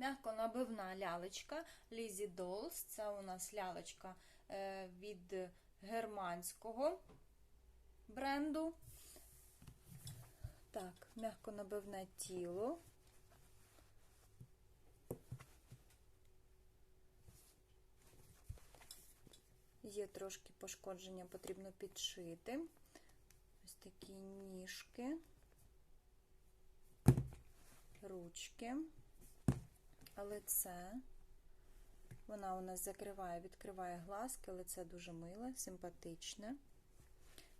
Мягко набивна лялечка Lizzy Dolls. Це у нас лялечка е, від германського бренду. Так, мягко набивне тіло. Є трошки пошкодження, потрібно підшити. Ось такі ніжки, ручки, лице. Вона у нас закриває, відкриває глазки, лице дуже миле, симпатичне.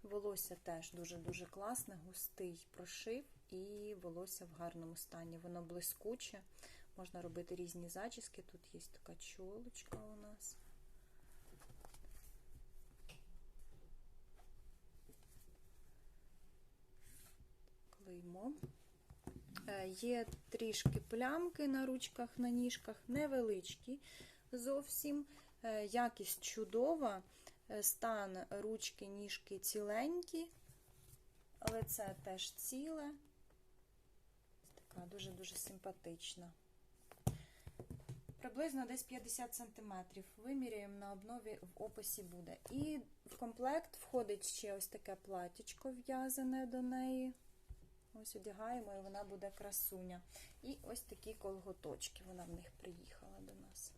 Волосся теж дуже-дуже класне, густий прошив і волосся в гарному стані. Воно блискуче, можна робити різні зачіски. Тут є така чолочка у нас. Є трішки плямки на ручках, на ніжках, невеличкі зовсім. Е, Якість чудова, Е, стан ручки, ніжки ціленькі, але це теж ціле. Така дуже-дуже симпатична. Приблизно десь 50 см. Виміряємо на обнові в описі буде. І в комплект входить ще ось таке платічко в'язане до неї. Ось одягаємо, і вона буде красуня. І ось такі колготочки. Вона в них приїхала до нас.